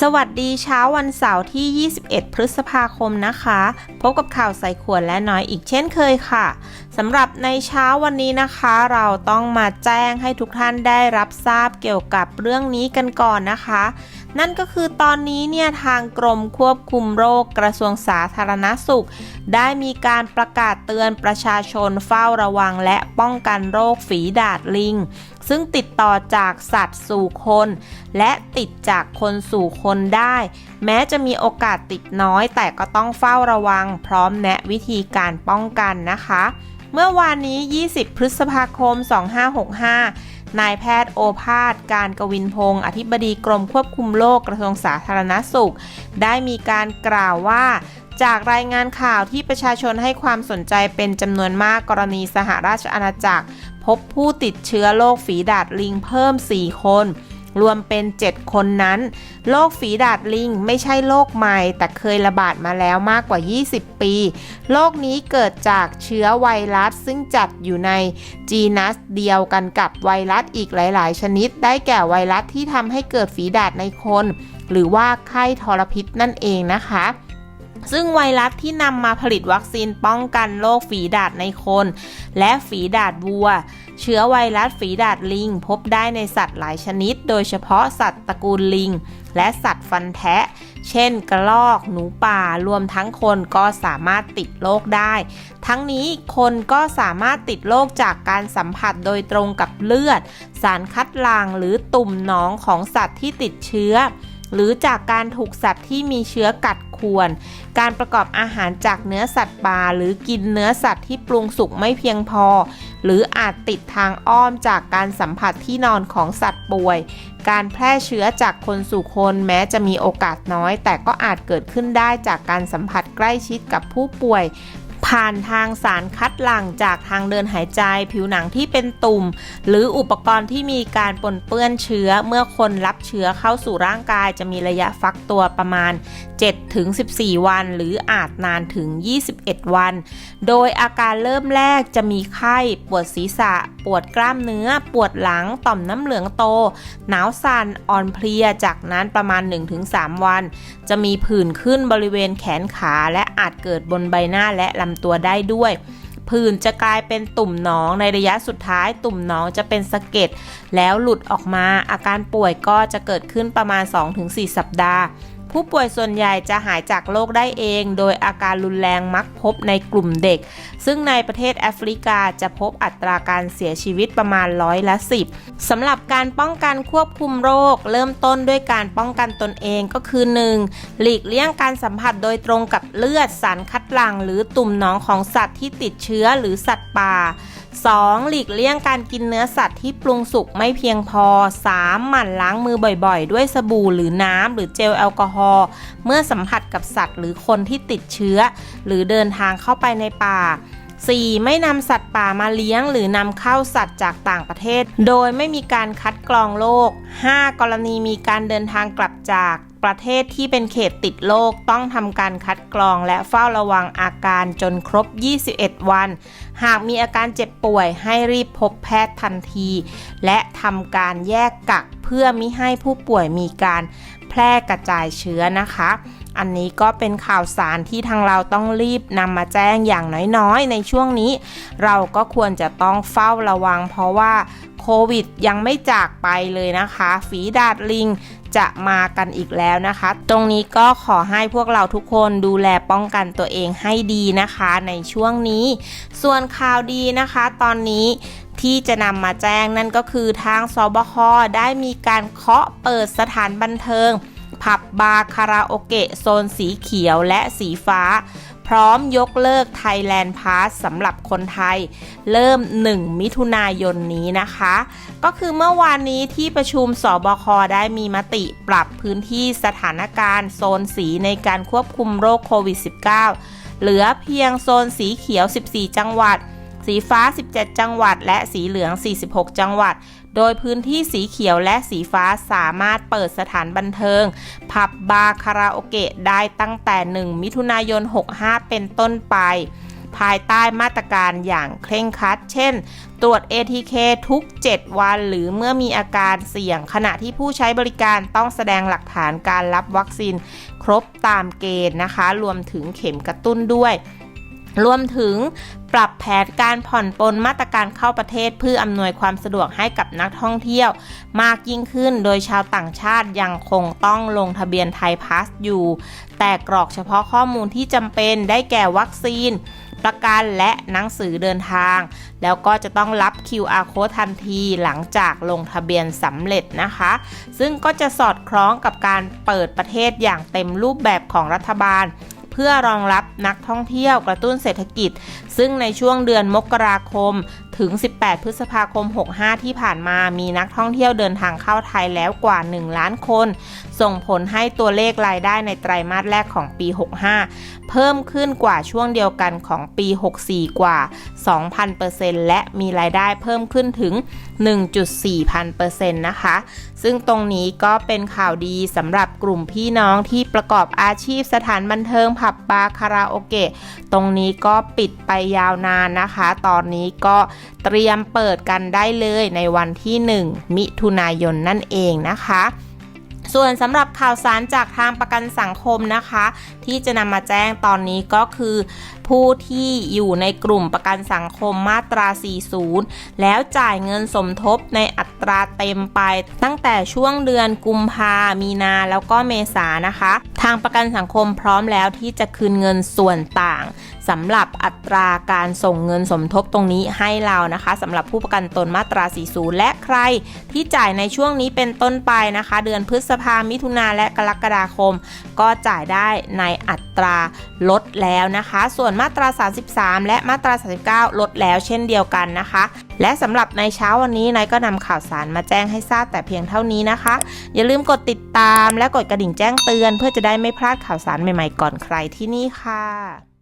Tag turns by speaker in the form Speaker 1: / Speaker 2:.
Speaker 1: สวัสดีเช้าวันเสาร์ที่ 21 พฤษภาคมนะคะ พบกับข่าวใส่ขวดและน้อยอีกเช่นเคยค่ะสำหรับในเช้าวันนี้นะคะ เราต้องมาแจ้งให้ทุกท่านได้รับทราบเกี่ยวกับเรื่องนี้กันก่อนนะคะ นั่นก็คือตอนนี้เนี่ยทางกรมควบคุมโรคกระทรวงสาธารณสุข ได้มีการประกาศเตือนประชาชนเฝ้าระวังและป้องกันโรคฝีดาดลิง ซึ่งติดต่อจากสัตว์สู่คน และติดจากคนสู่คนได้ แม้จะมีโอกาสติดน้อย แต่ก็ต้องเฝ้าระวัง พร้อมแนะวิธีการป้องกันนะคะ เมื่อวานนี้ 20 พฤษภาคม 2565นายแพทย์โอภาส การกวินพงศ์อธิบดีกรมควบคุมโรคกระทรวงสาธารณสุข ได้มีการกล่าวว่า จากรายงานข่าวที่ประชาชนให้ความสนใจเป็นจำนวนมากกรณีสหราชอาณาจักร พบผู้ติดเชื้อโรคฝีดาดลิงเพิ่ม 4 คน รวมเป็น 7 คนนั้นโรคฝีดาดลิงไม่ใช่โรคใหม่ แต่เคยระบาดมาแล้วมากกว่า 20 ปีโรคนี้เกิดจากเชื้อไวรัสซึ่งจัดอยู่ในจีนัสเดียวกันกับไวรัสอีกหลาย ๆ ชนิด ได้แก่ไวรัสที่ทำให้เกิดฝีดาดในคน หรือว่าไข้ทรพิษนั่นเองนะคะ ซึ่งไวรัสที่นำมาผลิตวัคซีนป้องกันโรคฝีดาดในคน และฝีดาดวัว เชื้อไวรัสฝีดาดลิง พบได้ในสัตว์หลายชนิด โดยเฉพาะสัตว์ตระกูลลิง และสัตว์ฟันแทะ เช่น กระรอก หนูป่ารวมทั้งคนก็สามารถติดโรคได้ ทั้งนี้คนก็สามารถติดโรคจากการสัมผัสโดยตรงกับเลือด สารคัดหลั่งหรือตุ่มหนองของสัตว์ที่ติดเชื้อ หรือจากการถูกสัตว์ที่มีเชื้อกัดข่วนการประกอบอาหารจากเนื้อสัตว์ป่าหรือกินเนื้อสัตว์ที่ปรุงสุกไม่เพียงพอ หรืออาจติดทางอ้อมจากการสัมผัสที่นอนของสัตว์ป่วย การแพร่เชื้อจากคนสู่คนแม้จะมีโอกาสน้อย แต่ก็อาจเกิดขึ้นได้จากการสัมผัสใกล้ชิดกับผู้ป่วย ผ่านทางสารคัดหลั่งจากทางเดินหายใจ ผิวหนังที่เป็นตุ่ม หรืออุปกรณ์ที่มีการปนเปื้อนเชื้อ เมื่อคนรับเชื้อเข้าสู่ร่างกายจะมีระยะฟักตัวประมาณ 7-14 วัน หรืออาจนานถึง 21 วัน โดยอาการเริ่มแรกจะมีไข้ปวดศีรษะ ปวดกล้ามเนื้อ ปวดหลัง ต่อมน้ำเหลืองโต หนาวสั่น อ่อนเพลีย จากนั้นประมาณ 1-3 วัน จะมีผื่นขึ้นบริเวณแขนขาและอาจเกิดบนใบหน้าและลำตัวได้ด้วยผื่นจะกลายเป็นตุ่มหนองในระยะสุดท้าย ตุ่มหนองจะเป็นสะเก็ดแล้วหลุดออกมาอาการป่วยก็จะเกิดขึ้นประมาณ 2-4 สัปดาห์ ผู้ป่วยส่วนใหญ่จะหายจากโรคได้เอง โดยอาการรุนแรงมักพบในกลุ่มเด็ก ซึ่งในประเทศแอฟริกาจะพบอัตราการเสียชีวิตประมาณร้อยละ10สำหรับการป้องกันควบคุมโรค เริ่มต้นด้วยการป้องกันตนเองก็คือ 1. หลีกเลี่ยงการสัมผัสโดยตรงกับเลือดสารคัดหลั่งหรือตุ่มหนองของสัตว์ที่ติดเชื้อหรือสัตว์ป่า 2. หลีกเลี่ยงการกินเนื้อสัตว์ที่ปรุงสุกไม่เพียงพอ 3. หมั่นล้างมือบ่อยๆ ด้วยสบู่หรือน้ำหรือเจลแอลกอฮอล์เมื่อสัมผัสกับสัตว์หรือคนที่ติดเชื้อ หรือเดินทางเข้าไปในป่า 4. ไม่นำสัตว์ป่ามาเลี้ยง หรือนำเข้าสัตว์จากต่างประเทศ โดยไม่มีการคัดกรองโรค 5. กรณีมีการเดินทางกลับจาก ประเทศที่เป็นเขตติดโรคต้องทำการคัดกรองและเฝ้าระวังอาการจนครบ 21 วัน หากมีอาการเจ็บป่วยให้รีบพบแพทย์ทันที และทำการแยกกักเพื่อมิให้ผู้ป่วยมีการแพร่กระจายเชื้อนะคะ อันนี้ก็เป็นข่าวสารที่ทางเราต้องรีบนำมาแจ้งอย่างน้อยๆ ในช่วงนี้ เราก็ควรจะต้องเฝ้าระวังเพราะว่าโควิดยังไม่จากไปเลยนะคะ ฝีดาดลิง จะมากันอีกแล้วนะคะ ตรงนี้ก็ขอให้พวกเราทุกคนดูแลป้องกันตัวเองให้ดีนะคะในช่วงนี้ ส่วนข่าวดีนะคะ ตอนนี้ที่จะนำมาแจ้งนั่นก็คือทางสบคได้มีการเคาะเปิดสถานบันเทิง ผับบาร์คาราโอเกะโซนสีเขียวและสีฟ้า พร้อมยกเลิก Thailand Pass สำหรับคนไทย เริ่ม 1 มิถุนายนนี้นะคะ ก็คือเมื่อวานนี้ที่ประชุมสบคได้มีมติปรับพื้นที่สถานการณ์โซนสีในการควบคุมโรคโควิด -19 เหลือเพียงโซนสีเขียว 14 จังหวัด สีฟ้า 17 จังหวัด และสีเหลือง 46 จังหวัด โดยพื้นที่สีเขียวและสีฟ้าสามารถเปิดสถานบันเทิง ผับบาร์คาราโอเกะได้ตั้งแต่ 1 มิถุนายน 65 เป็นต้นไป ภายใต้มาตรการอย่างเคร่งครัด เช่น ตรวจ ATK ทุก 7 วัน หรือเมื่อมีอาการเสี่ยง ขณะที่ผู้ใช้บริการต้องแสดงหลักฐานการรับวัคซีน ครบตามเกณฑ์นะคะ รวมถึงเข็มกระตุ้นด้วย รวมถึงปรับแผนการผ่อนปลนมาตรการเข้าประเทศเพื่ออำนวยความสะดวกให้กับนักท่องเที่ยว มากยิ่งขึ้นโดยชาวต่างชาติยังคงต้องลงทะเบียนไทยพาสอยู่ แต่กรอกเฉพาะข้อมูลที่จำเป็นได้แก่วัคซีน ประกันและหนังสือเดินทาง แล้วก็จะต้องรับ QR code ทันทีหลังจากลงทะเบียนสำเร็จนะคะ ซึ่งก็จะสอดคล้องกับการเปิดประเทศอย่างเต็มรูปแบบของรัฐบาล พื่อรองรับนักท่องเที่ยวกระตุ้นเศรษฐกิจ ซึ่งในช่วงเดือนมกราคม ถึง 18 พฤษภาคม 65 ที่ผ่านมามีนักท่องเที่ยวเดินทางเข้าไทยแล้วกว่า 1 ล้านคน ส่งผลให้ตัวเลขรายได้ในไตรมาสแรกของปี 65 เพิ่มขึ้นกว่าช่วงเดียวกันของปี 64 กว่า 2,000%และมีรายได้เพิ่มขึ้นถึง 1.4พันเปอร์เซ็นต์นะคะ ซึ่งตรงนี้ก็เป็นข่าวดีสำหรับกลุ่มพี่น้องที่ประกอบอาชีพสถานบันเทิงผับบาร์คาราโอเกะ ตรงนี้ก็ปิดไปยาวนานนะคะ ตอนนี้ก็เตรียมเปิดกันได้เลยในวันที่ 1 มิถุนายนนั่นเองนะคะส่วนสำหรับข่าวสารจากทางประกันสังคมนะคะ ที่จะนำมาแจ้งตอนนี้ก็คือ ผู้ที่อยู่ในกลุ่มประกันสังคมมาตรา 40 แล้วจ่ายเงินสมทบในอัตราเต็มไป ตั้งแต่ช่วงเดือนกุมภามีนาแล้วก็เมษานะคะ ทางประกันสังคมพร้อมแล้วที่จะคืนเงินส่วนต่างสำหรับอัตราการส่งเงินสมทบตรงนี้ให้เรานะคะสำหรับผู้ประกันตนมาตรา 40 และใครที่จ่ายในช่วงนี้เป็นต้นไปนะคะ เดือนพฤษภามิถุนาและกรกฎาคม ก็จ่ายได้ในอัตราลดแล้วนะคะ ส่วนมาตรา 33 และมาตรา 39 ลดแล้วเช่นเดียวกันนะคะ และสำหรับในเช้าวันนี้นายก็นำข่าวสารมาแจ้งให้ทราบแต่เพียงเท่านี้นะคะ อย่าลืมกดติดตามและกดกระดิ่งแจ้งเตือน เพื่อจะได้ไม่พลาดข่าวสารใหม่ๆก่อนใครที่นี่ค่ะ